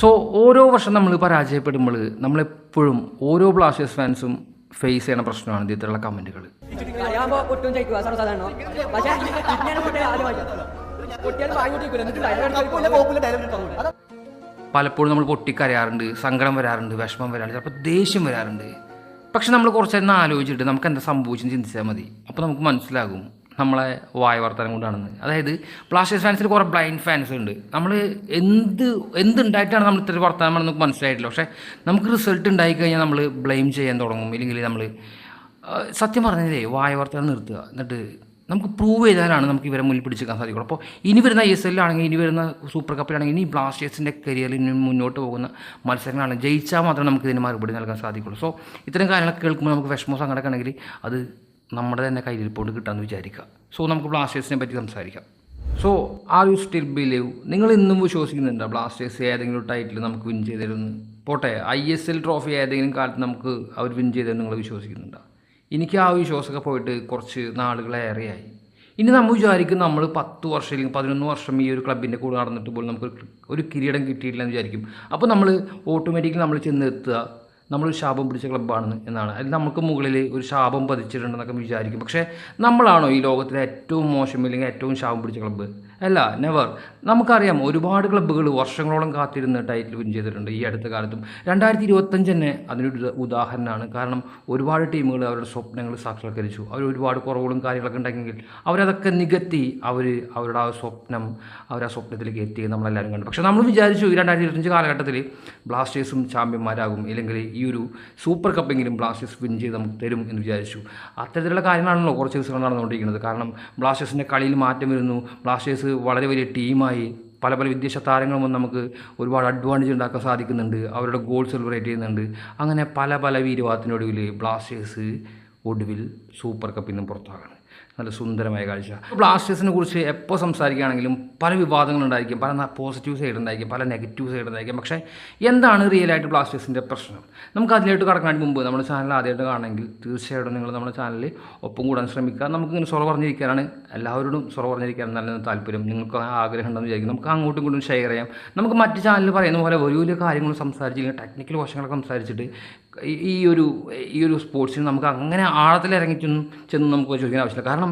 So ഓരോ വർഷം നമ്മൾ പരാജയപ്പെടുമ്പോൾ നമ്മളെപ്പോഴും ഓരോ ബ്ലാസ്റ്റേഴ്സ് ഫാൻസും ഫേസ് ചെയ്യണ പ്രശ്നമാണ് ഇത്തരത്തിലുള്ള കമന്റുകൾ. പലപ്പോഴും നമ്മൾ പൊട്ടിക്കരയാറുണ്ട് സങ്കടം വരാറുണ്ട് വിഷമം വരാറുണ്ട് ചിലപ്പോൾ ദേഷ്യം വരാറുണ്ട്. പക്ഷെ നമ്മൾ കുറച്ചൊന്ന് ആലോചിച്ചിട്ട് നമുക്ക് എന്താ സംഭവിച്ചെന്ന് ചിന്തിച്ചാൽ മതി. അപ്പോൾ നമുക്ക് മനസ്സിലാകും. നമ്മളെ വായ വർത്തനം കൊണ്ടാണെന്ന് അതായത് ബ്ലാസ്റ്റേഴ്സ് ഫാൻസിൽ കുറേ ബ്ലൈൻഡ് ഫാൻസ് ഉണ്ട്. നമ്മൾ എന്ത് എന്തുണ്ടായിട്ടാണ് നമ്മൾ ഇത്ര വർത്തമാനം നമുക്ക് മനസ്സിലായിട്ടില്ല. പക്ഷേ നമുക്ക് റിസൾട്ട് ഉണ്ടായി കഴിഞ്ഞാൽ നമ്മൾ ബ്ലെയിം ചെയ്യാൻ തുടങ്ങും. ഇല്ലെങ്കിൽ നമ്മൾ സത്യം പറഞ്ഞതേ വായ വർത്തനം നിർത്തുക. എന്നിട്ട് നമുക്ക് പ്രൂവ് ചെയ്താലാണ് നമുക്ക് ഇവരെ മുന്നിൽ പിടിച്ചെടുക്കാൻ സാധിക്കുള്ളൂ. അപ്പോൾ ഇനി വരുന്ന എസ് എല്ലാണെങ്കിൽ ഇനി വരുന്ന സൂപ്പർ കപ്പിലാണെങ്കിൽ ഇനി ബ്ലാസ്റ്റേഴ്സിന്റെ കരിയറിൽ ഇനി മുന്നോട്ട് പോകുന്ന മത്സരങ്ങളാണ്. ജയിച്ചാൽ മാത്രമേ നമുക്ക് ഇതിന് മറുപടി നൽകാൻ സാധിക്കുള്ളൂ. സോ ഇത്തരം കാര്യങ്ങളൊക്കെ കേൾക്കുമ്പോൾ നമുക്ക് വിഷമോ സങ്കടമൊക്കെ അത് നമ്മുടെ തന്നെ കയ്യിലിരിപ്പോണ്ട് കിട്ടാമെന്ന് വിചാരിക്കുക. സോ നമുക്ക് ബ്ലാസ്റ്റേഴ്സിനെ പറ്റി സംസാരിക്കാം. So are you still believe നിങ്ങൾ ഇന്നും വിശ്വസിക്കുന്നുണ്ടോ? ബ്ലാസ്റ്റേഴ്സ് ഏതെങ്കിലും ടൈറ്റിൽ നമുക്ക് വിൻ ചെയ്തിരുന്നു? പോട്ടെ ഐ എസ് എൽ ട്രോഫി ഏതെങ്കിലും കാലത്ത് നമുക്ക് അവർ വിൻ ചെയ്തതെന്ന് നിങ്ങൾ വിശ്വസിക്കുന്നുണ്ടോ? എനിക്ക് ആ വിശ്വാസമൊക്കെ പോയിട്ട് കുറച്ച് നാളുകളേറെയായി. ഇനി നമ്മൾ വിചാരിക്കും നമ്മൾ പത്ത് വർഷം അല്ലെങ്കിൽ പതിനൊന്ന് വർഷം ഈ ഒരു ക്ലബിന്റെ കൂടെ നടന്നിട്ട് പോലും നമുക്ക് ഒരു കിരീടം കിട്ടിയിട്ടില്ല എന്ന് വിചാരിക്കും. അപ്പോൾ നമ്മൾ ഓട്ടോമാറ്റിക്കലി നമ്മൾ ചെന്ന് എത്തുക നമ്മളൊരു ശാപം പിടിച്ച ക്ലബ്ബാണ് എന്നാണ്. അതിൽ നമുക്ക് മുകളിൽ ഒരു ശാപം പതിച്ചിട്ടുണ്ടെന്നൊക്കെ വിചാരിക്കും. പക്ഷേ നമ്മളാണോ ഈ ലോകത്തിലെ ഏറ്റവും മോശം അല്ലെങ്കിൽ ഏറ്റവും ശാപം പിടിച്ച ക്ലബ്ബ്? അല്ല നെവർ നമുക്കറിയാം ഒരുപാട് ക്ലബ്ബുകൾ വർഷങ്ങളോളം കാത്തിരുന്ന് ടൈറ്റിൽ വിൻ ചെയ്തിട്ടുണ്ട് ഈ അടുത്ത കാലത്തും. രണ്ടായിരത്തി ഇരുപത്തഞ്ച് തന്നെ അതിനൊരു ഉദാഹരണമാണ്. കാരണം ഒരുപാട് ടീമുകൾ അവരുടെ സ്വപ്നങ്ങൾ സാക്ഷാത്കരിച്ചു. അവർ ഒരുപാട് കുറവുകളും കാര്യങ്ങളൊക്കെ ഉണ്ടെങ്കിൽ അവരതൊക്കെ നികത്തി അവർ അവരുടെ ആ സ്വപ്നം അവർ ആ സ്വപ്നത്തിലേക്ക് എത്തി നമ്മളെല്ലാവരും കണ്ടു. പക്ഷേ നമ്മൾ വിചാരിച്ചു ഈ രണ്ടായിരത്തി ഇരുപത്തഞ്ച് കാലഘട്ടത്തിൽ ബ്ലാസ്റ്റേഴ്സും ചാമ്പ്യന്മാരാകും. ഇല്ലെങ്കിൽ ഈ ഒരു സൂപ്പർ കപ്പെങ്കിലും ബ്ലാസ്റ്റേഴ്സ് വിൻ ചെയ്ത് നമുക്ക് തരും എന്ന് വിചാരിച്ചു. അത്തരത്തിലുള്ള കാര്യങ്ങളാണല്ലോ കുറച്ച് ദിവസങ്ങൾ നടന്നുകൊണ്ടിരിക്കുന്നത്. കാരണം ബ്ലാസ്റ്റേഴ്സിന്റെ കളിയിൽ മാറ്റം വരുന്നു. ബ്ലാസ്റ്റേഴ്സ് വളരെ വലിയ ടീമായി പല പല വിദേശ താരങ്ങളും നമുക്ക് ഒരുപാട് അഡ്വാന്റേജ് ഉണ്ടാക്കാൻ സാധിക്കുന്നുണ്ട്. അവരുടെ ഗോൾ സെലിബ്രേറ്റ് ചെയ്യുന്നുണ്ട്. അങ്ങനെ പല പല വീരവാദത്തിനൊടുവിൽ ബ്ലാസ്റ്റേഴ്സ് ഒടുവിൽ സൂപ്പർ കപ്പിൽ നിന്നും പുറത്താകാണ്. നല്ല സുന്ദരമായ കാഴ്ച. ബ്ലാസ്റ്റേഴ്സിനെ കുറിച്ച് എപ്പോൾ സംസാരിക്കുകയാണെങ്കിലും പല വിവാദങ്ങളുണ്ടായിരിക്കും പല പോസിറ്റീവ് സൈഡ് ഉണ്ടായിരിക്കും പല നെഗറ്റീവ് സൈഡ് ഉണ്ടായിരിക്കും. പക്ഷേ എന്താണ് റിയലായിട്ട് ബ്ലാസ്റ്റേഴ്സിന്റെ പ്രശ്നം? നമുക്ക് അതിലോട്ട് കടക്കുന്നതിന് മുമ്പ് നമ്മുടെ ചാനൽ ആദ്യമായിട്ട് കാണണമെങ്കിൽ തീർച്ചയായിട്ടും നിങ്ങൾ നമ്മുടെ ചാനലിൽ ഒപ്പം കൂടാൻ ശ്രമിക്കുക. നമുക്കിങ്ങനെ സ്വറ പറഞ്ഞിരിക്കാനാണ്. എല്ലാവരോടും സ്വറ പറഞ്ഞിരിക്കാൻ നല്ല താല്പര്യം. നിങ്ങൾക്ക് ആഗ്രഹം ഉണ്ടെന്ന് വിചാരിക്കും. നമുക്ക് അങ്ങോട്ടും ഇങ്ങോട്ടും ഷെയർ ചെയ്യാം. നമുക്ക് മറ്റ് ചാനലിൽ പറയുന്ന പോലെ വലിയ വലിയ കാര്യങ്ങൾ സംസാരിച്ചില്ലെങ്കിൽ ടെക്നിക്കൽ വശങ്ങളൊക്കെ സംസാരിച്ചിട്ട് ഈ- ഒരു ഈ ഒരു സ്പോർട്സിന് നമുക്ക് അങ്ങനെ ആഴത്തിലിറങ്ങി ചെന്ന് ചെന്ന് നമുക്ക് ചോദിക്കാൻ ആവശ്യമില്ല. കാരണം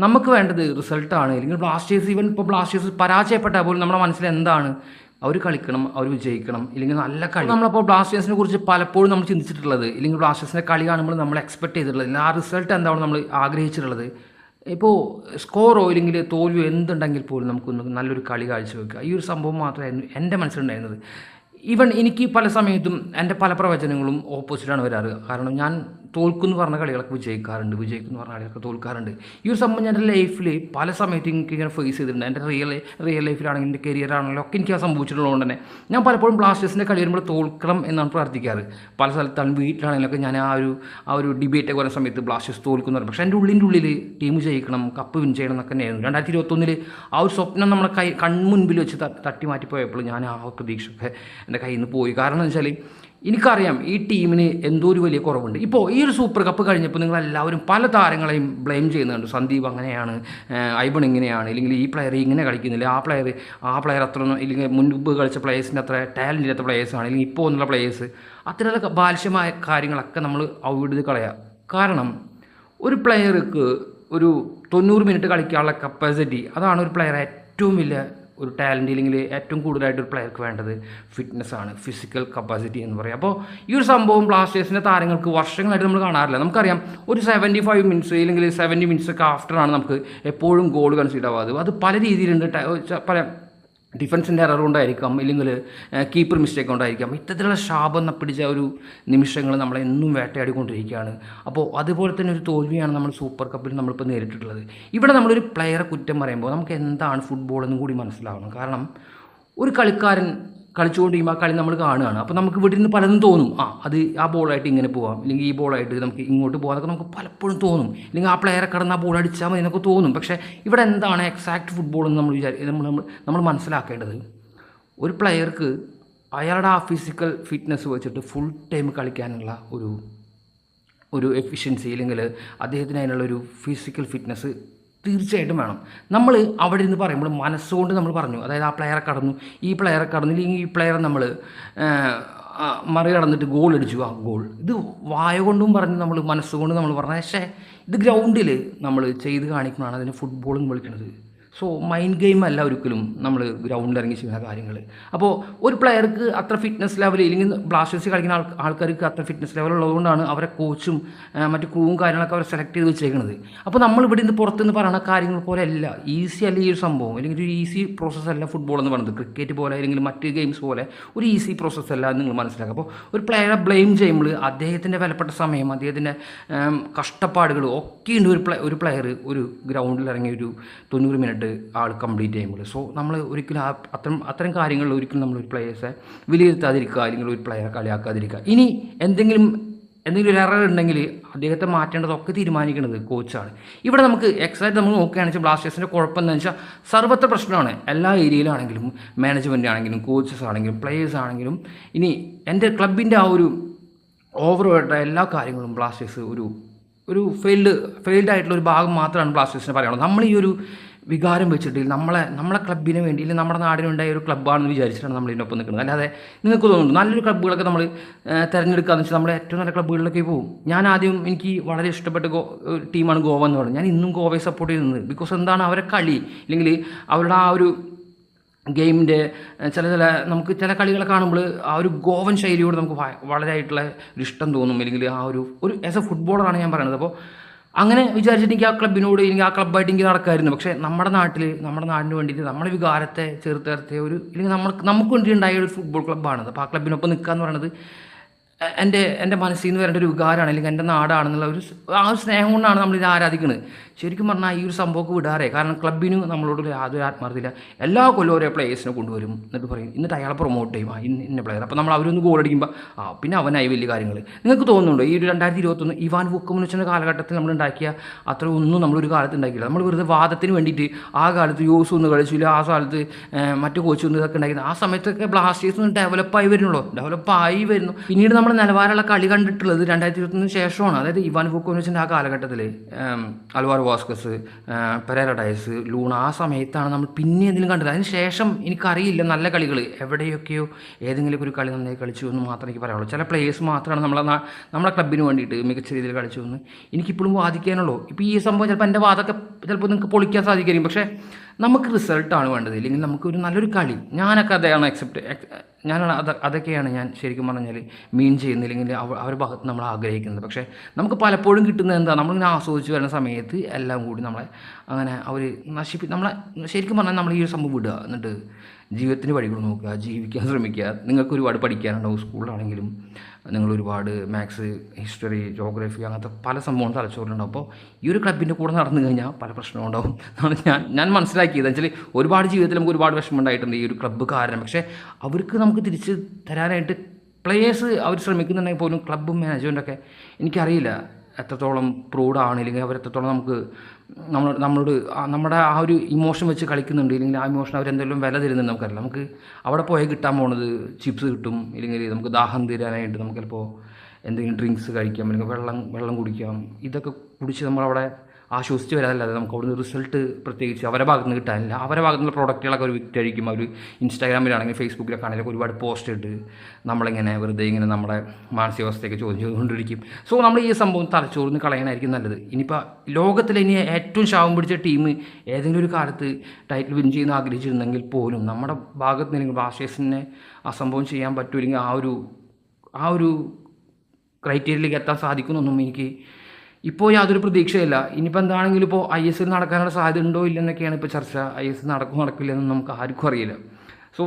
നമുക്ക് വേണ്ടത് റിസൾട്ടാണ് അല്ലെങ്കിൽ ബ്ലാസ്റ്റേഴ്സ് ഈവൻ ഇപ്പോൾ ബ്ലാസ്റ്റേഴ്സ് പരാജയപ്പെട്ടാൽ പോലും നമ്മുടെ മനസ്സിൽ എന്താണ്? അവർ കളിക്കണം അവർ വിജയിക്കണം. ഇല്ലെങ്കിൽ നല്ല കളി. നമ്മളപ്പോൾ ബ്ലാസ്റ്റേഴ്സിനെ കുറിച്ച് പലപ്പോഴും നമ്മൾ ചിന്തിച്ചിട്ടുള്ളത്. ഇല്ലെങ്കിൽ ബ്ലാസ്റ്റേഴ്സിന്റെ കളി കാണുമ്പോൾ നമ്മൾ എക്സ്പെക്ട് ചെയ്തിട്ടുള്ളത്. ആ റിസൾട്ട് എന്താണ് നമ്മൾ ആഗ്രഹിച്ചിട്ടുള്ളത്. ഇപ്പോൾ സ്കോറോ ഇല്ലെങ്കിൽ തോൽവിയോ എന്തുണ്ടെങ്കിൽ പോലും നമുക്കൊന്ന് നല്ലൊരു കളി കാഴ്ചവെക്കുക. ഈ ഒരു സംഭവം മാത്രമായിരുന്നു എന്റെ മനസ്സിലുണ്ടായിരുന്നത്. ഈവൻ എനിക്ക് പല സമയത്തും എന്റെ പല പ്രവചനങ്ങളും ഓപ്പോസിറ്റാണ് വരാറ്. കാരണം ഞാൻ തോൽക്കുമെന്ന് പറഞ്ഞ കളികളൊക്കെ വിജയിക്കാറുണ്ട് വിജയിക്കുന്നു പറഞ്ഞ കളികളൊക്കെ തോൽക്കാറുണ്ട്. ഈ ഒരു സംഭവം എന്റെ ലൈഫിൽ പല സമയത്തും എനിക്ക് ഇങ്ങനെ ഫേസ് ചെയ്തിട്ടുണ്ട്. എന്റെ റിയൽ റിയൽ ലൈഫിലാണെങ്കിൽ എന്റെ കരിയർ ആണെങ്കിലും ഒക്കെ എനിക്ക് ആ സംഭവിച്ചിട്ടുള്ളതുകൊണ്ട് തന്നെ ഞാൻ പലപ്പോഴും ബ്ലാസ്റ്റേഴ്സിന്റെ കളി വരുമ്പോൾ തോൽക്കണം എന്നാണ് പ്രാർത്ഥിക്കാറ്. പല സ്ഥലത്താണ് വീട്ടിലാണെങ്കിലൊക്കെ ഞാൻ ആ ഒരു ആ ഒരു ഡിബേറ്റ് വരുന്ന സമയത്ത് ബ്ലാസ്റ്റേഴ്സ് തോൽക്കുന്നു പക്ഷേ എന്റെ ഉള്ളിന്റെ ഉള്ളിൽ ടീം ജയിക്കണം കപ്പ് വിൻ ചെയ്യണം എന്നൊക്കെ തന്നെയായിരുന്നു. രണ്ടായിരത്തി ഇരുപത്തൊന്നിൽ ആ ഒരു സ്വപ്നം നമ്മുടെ കൈ കൺമുൻപിൽ വെച്ച് തട്ടി മാറ്റിപ്പോയപ്പോൾ ഞാൻ ആ പ്രതീക്ഷയൊക്കെ എന്റെ കയ്യിൽ നിന്ന് പോയി. കാരണം എന്ന് വെച്ചാൽ എനിക്കറിയാം ഈ ടീമിന് എന്തോ ഒരു വലിയ കുറവുണ്ട്. ഇപ്പോൾ ഈ ഒരു സൂപ്പർ കപ്പ് കഴിഞ്ഞപ്പോൾ നിങ്ങൾ എല്ലാവരും പല താരങ്ങളെയും ബ്ലെയിം ചെയ്യുന്നുണ്ട്. സന്ദീപ് അങ്ങനെയാണ് ഐബൺ ഇങ്ങനെയാണ് ഇല്ലെങ്കിൽ ഈ പ്ലെയർ ഇങ്ങനെ കളിക്കുന്നില്ല. ആ പ്ലെയർ ആ പ്ലെയർ അത്ര ഇല്ലെങ്കിൽ മുൻപ് കളിച്ച പ്ലേയേഴ്സിന്റെ അത്ര ടാലന്റ് ഇല്ലാത്ത പ്ലേയേഴ്സാണ് അല്ലെങ്കിൽ ഇപ്പോൾ ഒന്നുള്ള പ്ലേയേഴ്സ് അത്തരത്തിലുള്ള ബാലിഷ്യമായ കാര്യങ്ങളൊക്കെ നമ്മൾ ഔട്ട് കളയാം. കാരണം ഒരു പ്ലെയർക്ക് ഒരു തൊണ്ണൂറ് മിനിറ്റ് കളിക്കാനുള്ള കപ്പാസിറ്റി അതാണ് ഒരു പ്ലെയർ ഏറ്റവും വലിയ ഒരു ടാലന്റ് ഇല്ലെങ്കിൽ ഏറ്റവും കൂടുതലായിട്ട് ഒരു പ്ലെയർക്ക് വേണ്ടത് ഫിറ്റ്നസ് ആണ് ഫിസിക്കൽ കപ്പാസിറ്റി എന്ന് പറയും. അപ്പോൾ ഈ ഒരു സംഭവം ബ്ലാസ്റ്റേഴ്സിന്റെ താരങ്ങൾക്ക് വർഷങ്ങളായിട്ട് നമ്മൾ കാണാറില്ല. നമുക്കറിയാം ഒരു സെവന്റി ഫൈവ് മിനിറ്റ്സ് ഇല്ലെങ്കിൽ സെവന്റി മിനിറ്റ്സ് ഒക്കെ ആഫ്റ്ററാണ് നമുക്ക് എപ്പോഴും ഗോൾ കൺസിഡർ ആവാതെ അത് പല രീതിയിലുണ്ട്. പല ഡിഫൻസിന്റെ എറർ കൊണ്ടായിരിക്കാം ഇല്ലെങ്കിൽ കീപ്പർ മിസ്റ്റേക്ക് കൊണ്ടായിരിക്കാം. ഇത്തരത്തിലുള്ള ശാപം പിടിച്ച ഒരു നിമിഷങ്ങൾ നമ്മളെ എന്നും വേട്ടയാടിക്കൊണ്ടിരിക്കുകയാണ്. അപ്പോൾ അതുപോലെ തന്നെ ഒരു തോൽവിയാണ് നമ്മൾ സൂപ്പർ കപ്പിൽ നമ്മളിപ്പോൾ നേരിട്ടിട്ടുള്ളത്. ഇവിടെ നമ്മളൊരു പ്ലെയറെ കുറ്റം പറയുമ്പോൾ നമുക്ക് എന്താണ് ഫുട്ബോൾ എന്നും കൂടി മനസ്സിലാവണം. കാരണം ഒരു കളിക്കാരൻ കളിച്ചുകൊണ്ടിരിക്കുമ്പോൾ ആ കളി നമ്മൾ കാണുകയാണ്. അപ്പോൾ നമുക്ക് ഇവിടെ നിന്ന് പലതും തോന്നും. ആ അത് ആ ബോളായിട്ട് ഇങ്ങനെ പോകാം അല്ലെങ്കിൽ ഈ ബോളായിട്ട് നമുക്ക് ഇങ്ങോട്ട് പോകാം അതൊക്കെ നമുക്ക് പലപ്പോഴും തോന്നും. അല്ലെങ്കിൽ ആ പ്ലെയറെ കടന്ന് ആ ബോൾ അടിച്ചാൽ മതി എന്നൊക്കെ തോന്നും. പക്ഷേ ഇവിടെ എന്താണ് എക്സാക്ട് ഫുട്ബോൾ എന്ന് നമ്മൾ വിചാരി നമ്മൾ നമ്മൾ നമ്മൾ മനസ്സിലാക്കേണ്ടത്? ഒരു പ്ലെയർക്ക് അയാളുടെ ആ ഫിസിക്കൽ ഫിറ്റ്നസ് വെച്ചിട്ട് ഫുൾ ടൈം കളിക്കാനുള്ള ഒരു ഒരു എഫിഷ്യൻസി അല്ലെങ്കിൽ അദ്ദേഹത്തിന് അതിനുള്ള ഒരു ഫിസിക്കൽ ഫിറ്റ്നസ് തീർച്ചയായിട്ടും വേണം. നമ്മൾ അവിടെ ഇരുന്ന് പറയുമ്പോൾ മനസ്സുകൊണ്ട് നമ്മൾ പറഞ്ഞു. അതായത് ആ പ്ലെയറെ കടന്നു. ഈ പ്ലെയറെ കടന്നു. ഇല്ലെങ്കിൽ ഈ പ്ലെയറെ നമ്മൾ മറികടന്നിട്ട് ഗോൾ അടിച്ചു. ആ ഗോൾ ഇത് വായ കൊണ്ടും പറഞ്ഞ് നമ്മൾ മനസ്സുകൊണ്ട് നമ്മൾ പറഞ്ഞു. പക്ഷേ ഇത് ഗ്രൗണ്ടിൽ നമ്മൾ ചെയ്ത് കാണിക്കുമ്പോഴാണ് അതിന് ഫുട്ബോൾ എന്ന് വിളിക്കുന്നത് സോ മൈൻഡ് ഗെയിം അല്ല ഒരിക്കലും നമ്മൾ ഗ്രൗണ്ടിൽ ഇറങ്ങി ചെയ്യുന്ന കാര്യങ്ങൾ അപ്പോൾ ഒരു പ്ലെയർക്ക് അത്ര ഫിറ്റ്നസ് ലെവൽ ഇല്ലെങ്കിൽ ബ്ലാസ്റ്റേഴ്സ് കളിക്കുന്ന ആൾ ആൾക്കാർക്ക് അത്ര ഫിറ്റ്നസ് ലെവൽ ഉള്ളതുകൊണ്ടാണ് അവരെ കോച്ചും മറ്റ് ക്രൂവും കാര്യങ്ങളൊക്കെ അവരെ സെലക്ട് ചെയ്ത് വെച്ചേക്കുന്നത് അപ്പോൾ നമ്മൾ ഇവിടെ നിന്ന് പുറത്തുനിന്ന് പറയുന്ന കാര്യങ്ങൾ പോലെ അല്ല. ഈസി അല്ല ഈ ഒരു സംഭവം. അല്ലെങ്കിൽ ഒരു ഈസി പ്രോസസ്സ് അല്ല ഫുട്ബോൾ എന്ന് പറയുന്നത്. ക്രിക്കറ്റ് പോലെ അല്ലെങ്കിൽ മറ്റ് ഗെയിംസ് പോലെ ഒരു ഈസി പ്രോസസ്സ് അല്ല എന്ന് നിങ്ങൾ മനസ്സിലാക്കുക. അപ്പോൾ ഒരു പ്ലെയറെ ബ്ലെയിം ചെയ്യുമ്പോൾ അദ്ദേഹത്തിന്റെ വിലപ്പെട്ട സമയം അദ്ദേഹത്തിന്റെ കഷ്ടപ്പാടുകൾ ഒക്കെയുണ്ട് ഒരു പ്ലേ ഒരു പ്ലെയർ ഒരു ഗ്രൗണ്ടിൽ ഇറങ്ങി ഒരു തൊണ്ണൂറ് മിനിറ്റ് ആൾ കംപ്ലീറ്റ് ചെയ്യുമ്പോൾ സോ നമ്മൾ ഒരിക്കലും അത്തരം അത്തരം കാര്യങ്ങളിൽ ഒരിക്കലും നമ്മൾ ഒരു പ്ലെയേഴ്സെ വിലയിരുത്താതിരിക്കുക അല്ലെങ്കിൽ ഒരു പ്ലെയറെ കളിയാക്കാതിരിക്കുക. ഇനി എന്തെങ്കിലും എന്തെങ്കിലും ഒരു എറർ ഉണ്ടെങ്കിൽ അദ്ദേഹത്തെ മാറ്റേണ്ടതൊക്കെ തീരുമാനിക്കുന്നത് കോച്ചാണ് ഇവിടെ നമുക്ക് എക്സാക്ട് നമ്മൾ നോക്കുകയാണെന്ന് വെച്ചാൽ ബ്ലാസ്റ്റേഴ്സിന്റെ കുഴപ്പം എന്താണെന്ന് വെച്ചാൽ സർവത്ര പ്രശ്നമാണ്. എല്ലാ ഏരിയയിലാണെങ്കിലും മാനേജ്മെന്റ് ആണെങ്കിലും കോച്ചസ് ആണെങ്കിലും പ്ലേയേഴ്സ് ആണെങ്കിലും. ഇനി എന്റെ ക്ലബിന്റെ ആ ഒരു ഓവറോളുടെ എല്ലാ കാര്യങ്ങളും ബ്ലാസ്റ്റേഴ്സ് ഒരു ഒരു ഫെയിൽഡ് ഫെയിൽഡ് ആയിട്ടുള്ള ഒരു ഭാഗം മാത്രമാണ് ബ്ലാസ്റ്റേഴ്സിന് പറയുന്നത് നമ്മൾ ഈ ഒരു വികാരം വെച്ചിട്ട് നമ്മളെ നമ്മളെ ക്ലബിന് വേണ്ടി ഇല്ലെങ്കിൽ നമ്മുടെ നാടിനുണ്ടായ ഒരു ക്ലബ്ബാണെന്ന് വിചാരിച്ചിട്ടാണ് നമ്മൾ ഇതിനൊപ്പം നിൽക്കുന്നത്. അല്ലാതെ നിങ്ങൾക്ക് തോന്നുന്നു നല്ലൊരു ക്ലബ്ബുകളൊക്കെ നമ്മൾ തിരഞ്ഞെടുക്കാന്ന് വെച്ചാൽ നമ്മൾ ഏറ്റവും നല്ല ക്ലബ്ബുകളിലൊക്കെ പോകും. ഞാൻ ആദ്യം എനിക്ക് വളരെ ഇഷ്ടപ്പെട്ട ഗോ ടീമാണ് ഗോവ എന്ന് പറയുന്നത് ഞാൻ ഇന്നും ഗോവയെ സപ്പോർട്ട് ചെയ്യുന്നത് ബിക്കോസ് എന്താണ് അവരെ കളി. അല്ലെങ്കിൽ അവരുടെ ആ ഒരു ഗെയിമിന്റെ ചില ചില നമുക്ക് ചില കളികളെ കാണുമ്പോൾ ആ ഒരു ഗോവൻ ശൈലിയോട് നമുക്ക് വളരെ ആയിട്ടുള്ള ഒരു ഇഷ്ടം തോന്നും. അല്ലെങ്കിൽ ആ ഒരു ഒരു ആസ് എ ഫുട്ബോളറാണ് ഞാൻ പറയുന്നത്. അപ്പോൾ അങ്ങനെ വിചാരിച്ചിട്ട് എനിക്ക് ആ ക്ലബിനോട് എനിക്ക് ആ ക്ലബ്ബായിട്ട് എനിക്ക് നടക്കായിരുന്നു. പക്ഷേ നമ്മുടെ നാട്ടിൽ നമ്മുടെ നാടിന് വേണ്ടിയിട്ട് നമ്മുടെ വികാരത്തെ ചേർത്ത് ഒരു ഇല്ലെങ്കിൽ നമ്മൾ നമുക്ക് വേണ്ടി ഉണ്ടായ ഒരു ഫുട്ബോൾ ക്ലബ്ബാണത് അപ്പോൾ ആ ക്ലബിനൊപ്പം നിൽക്കുക എന്ന് പറയുന്നത് എന്റെ എന്റെ മനസ്സിൽ നിന്ന് വരേണ്ട ഒരു വികാരമാണ് അല്ലെങ്കിൽ എന്റെ നാടാണെന്നുള്ള ഒരു ആ ഒരു സ്നേഹം കൊണ്ടാണ് നമ്മൾ ഇത് ആരാധിക്കുന്നത് ശരിക്കും പറഞ്ഞാൽ ഈ ഒരു സംഭവമൊക്കെ വിടാറേ. കാരണം ക്ലബിന് നമ്മളോട് യാതൊരു ആത്മാർത്ഥില്ല എല്ലാ കൊല്ലം ഓരോ പ്ലേയേഴ്സിനെ കൊണ്ടുവരും എന്നിട്ട് പറയും എന്നിട്ട് അയാളെ പ്രൊമോട്ട് ചെയ്യും ആ ഇന്ന ഇന്ന പ്ലെയർ അപ്പോൾ നമ്മൾ അവരൊന്ന് ഗോൾ അടിക്കുമ്പോൾ ആ പിന്നെ അവനായി വലിയ കാര്യങ്ങൾ. നിങ്ങൾക്ക് തോന്നുന്നുണ്ടോ? ഈ ഒരു രണ്ടായിരത്തി ഇരുപത്തൊന്ന് ഇവാൻ വുക്കമെന്ന് കാലഘട്ടത്തിൽ നമ്മൾ ഉണ്ടാക്കിയ അത്ര ഒന്നും നമ്മളൊരു കാലത്ത് ഉണ്ടാക്കിയില്ല. നമ്മൾ വെറുതെ വാദത്തിന് വേണ്ടിയിട്ട് ആ കാലത്ത് യൂസ് ഒന്ന് കളിച്ചില്ല ആ കാലത്ത് മറ്റു കോച്ച് ഒന്ന് ഇതൊക്കെ ഉണ്ടാക്കിയത് ആ സമയത്തൊക്കെ ബ്ലാസ്റ്റേഴ്സ് ഒന്ന് ഡെവലപ്പായി വരുന്നുള്ളൂ. ഡെവലപ്പായി വരുന്നു. പിന്നീട് നമ്മൾ നിലവാരമുള്ള കളി കണ്ടിട്ടുള്ളത് രണ്ടായിരത്തി ഇരുപത്തൊന്നിന് ശേഷമാണ്. അതായത് ഇവാൻ വുക്കോവിച്ചിന്റെ ആ കാലഘട്ടത്തിൽ Alvaro Vazquez Pereyra Diaz Luna ആ സമയത്താണ് നമ്മൾ പിന്നെ എന്തെങ്കിലും കണ്ടത്. അതിന് ശേഷം എനിക്കറിയില്ല നല്ല കളികൾ എവിടെയൊക്കെയോ ഏതെങ്കിലും ഒരു കളി നന്നായി കളിച്ചു എന്ന് മാത്രമേ എനിക്ക് പറയാനുള്ളൂ. ചില പ്ലേയേഴ്സ് മാത്രമാണ് നമ്മളെ നമ്മുടെ നമ്മളെ ക്ലബിന് വേണ്ടിയിട്ട് മികച്ച രീതിയിൽ കളിച്ചു എന്ന് എനിക്കിപ്പോഴും വാദിക്കാനുള്ളൂ. ഇപ്പോൾ ഈ സംഭവം ചിലപ്പോൾ എന്റെ വാദമൊക്കെ ചിലപ്പോൾ നിങ്ങൾക്ക് പൊളിക്കാൻ സാധിക്കും പക്ഷേ നമുക്ക് റിസൾട്ടാണ് വേണ്ടത്. ഇല്ലെങ്കിൽ നമുക്കൊരു നല്ലൊരു കളി. ഞാനൊക്കെ അതാണ് അക്സെപ്റ്റ് ഞാനാണ് അത് അതൊക്കെയാണ് ഞാൻ ശരിക്കും പറഞ്ഞാൽ മീൻ ചെയ്യുന്നില്ലെങ്കിൽ അവരുടെ ഭാഗത്ത് നമ്മൾ ആഗ്രഹിക്കുന്നത്. പക്ഷേ നമുക്ക് പലപ്പോഴും കിട്ടുന്നത് എന്താ? നമ്മളിങ്ങനെ ആസ്വദിച്ച് വരുന്ന സമയത്ത് എല്ലാം കൂടി നമ്മളെ അങ്ങനെ അവർ നശിപ്പി നമ്മളെ ശരിക്കും പറഞ്ഞാൽ നമ്മൾ ഈ ഒരു സംഭവം വിടുക. എന്നിട്ട് ജീവിതത്തിന് വഴികൾ നോക്കുക ജീവിക്കാൻ ശ്രമിക്കുക. നിങ്ങൾക്ക് ഒരുപാട് പഠിക്കാനുണ്ടാവും സ്കൂളിലാണെങ്കിലും. നിങ്ങൾ ഒരുപാട് മാത്സ് ഹിസ്റ്ററി ജോഗ്രഫി അങ്ങനത്തെ പല സംഭവം തലച്ചോറിലുണ്ടാവും അപ്പോൾ ഈ ഒരു ക്ലബിന്റെ കൂടെ നടന്നു കഴിഞ്ഞാൽ പല പ്രശ്നവും ഉണ്ടാവും. അതാണ് ഞാൻ ഞാൻ മനസ്സിലാക്കിയത്. വെച്ചാൽ ഒരുപാട് ജീവിതത്തിൽ നമുക്ക് ഒരുപാട് വിഷമം ഉണ്ടായിട്ടുണ്ട് ഈ ഒരു ക്ലബ്ബ് കാരണം. പക്ഷേ അവർക്ക് നമുക്ക് തിരിച്ച് തരാനായിട്ട് പ്ലേയേഴ്സ് അവർ ശ്രമിക്കുന്നുണ്ടെങ്കിൽ പോലും ക്ലബ്ബും മാനേജ്മെന്റൊക്കെ എനിക്കറിയില്ല എത്രത്തോളം പ്രൂഡാണ് ഇല്ലെങ്കിൽ അവരെത്രത്തോളം നമുക്ക് നമ്മളോട് ആ നമ്മുടെ ആ ഒരു ഇമോഷൻ വെച്ച് കളിക്കുന്നുണ്ട്. ഇല്ലെങ്കിൽ ആ ഇമോഷൻ അവരെന്തെങ്കിലും വില തരുന്നുണ്ട് നമുക്കറിയില്ല. നമുക്ക് അവിടെ പോയാൽ കിട്ടാൻ പോണത് ചിപ്സ് കിട്ടും. ഇല്ലെങ്കിൽ നമുക്ക് ദാഹം തീരാനായിട്ട് നമുക്ക് ചിലപ്പോൾ എന്തെങ്കിലും ഡ്രിങ്ക്സ് കഴിക്കാം. അല്ലെങ്കിൽ വെള്ളം വെള്ളം കുടിക്കാം. ഇതൊക്കെ കുടിച്ച് നമ്മളവിടെ ആശ്വസിച്ച് വരാതല്ലാതെ നമുക്ക് അവിടുന്ന് റിസൾട്ട് പ്രത്യേകിച്ച് അവരുടെ ഭാഗത്ത് നിന്ന് കിട്ടാനില്ല. അവരുടെ ഭാഗത്ത് നിന്ന് പ്രോഡക്റ്റുകളൊക്കെ അവർ വിറ്റഴിക്കും അവർ ഇൻസ്റ്റാഗ്രാമിലാണെങ്കിൽ ഫേസ്ബുക്കിലൊക്കെ ആണെങ്കിലും ഒരുപാട് പോസ്റ്റ് ഇട്ട് നമ്മളിങ്ങനെ വെറുതെ ഇങ്ങനെ നമ്മുടെ മാനസികാവസ്ഥയൊക്കെ ചോദ്യം ചെയ്തുകൊണ്ടിരിക്കും. സോ നമ്മൾ ഈ സംഭവം തലച്ചോറിന് കളയാനായിരിക്കും നല്ലത്. ഇനിയിപ്പോൾ ലോകത്തിലെ ഇനി ഏറ്റവും ശാപം പിടിച്ച ടീം ഏതെങ്കിലും ഒരു കാലത്ത് ടൈറ്റിൽ വിൻ ചെയ്യുന്ന ആഗ്രഹിച്ചിരുന്നെങ്കിൽ പോലും നമ്മുടെ ഭാഗത്ത് നിന്ന് ബ്ലാസ്റ്റേഴ്സിനെ ആ സംഭവം ചെയ്യാൻ പറ്റുമെങ്കിൽ ആ ഒരു ആ ഒരു ക്രൈറ്റീരിയയിലേക്ക് എത്താൻ സാധിക്കുന്നൊന്നും എനിക്ക് ഇപ്പോൾ യാതൊരു പ്രതീക്ഷയില്ല. ഇനിയിപ്പോൾ എന്താണെങ്കിലും ഇപ്പോൾ ഐ എസ് എൽ നടക്കാനുള്ള സാധ്യത ഉണ്ടോ ഇല്ലെന്നൊക്കെയാണ് ഇപ്പോൾ ചർച്ച. ഐ എസ് എൽ നടക്കും നടക്കില്ലെന്ന് നമുക്ക് ആർക്കും അറിയില്ല. സോ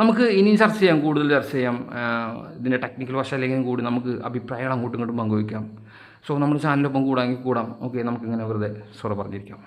നമുക്ക് ഇനിയും ചർച്ച ചെയ്യാം. കൂടുതൽ ചർച്ച ചെയ്യാം. ഇതിന്റെ ടെക്നിക്കൽ വശം അല്ലെങ്കിൽ കൂടി നമുക്ക് അഭിപ്രായങ്ങൾ അങ്ങോട്ടും ഇങ്ങോട്ടും പങ്കുവയ്ക്കാം. സോ നമ്മുടെ ചാനലിനൊപ്പം കൂടാമെങ്കിൽ കൂടാം ഓക്കെ നമുക്കിങ്ങനെ വെറുതെ സോറ പറഞ്ഞിരിക്കാം.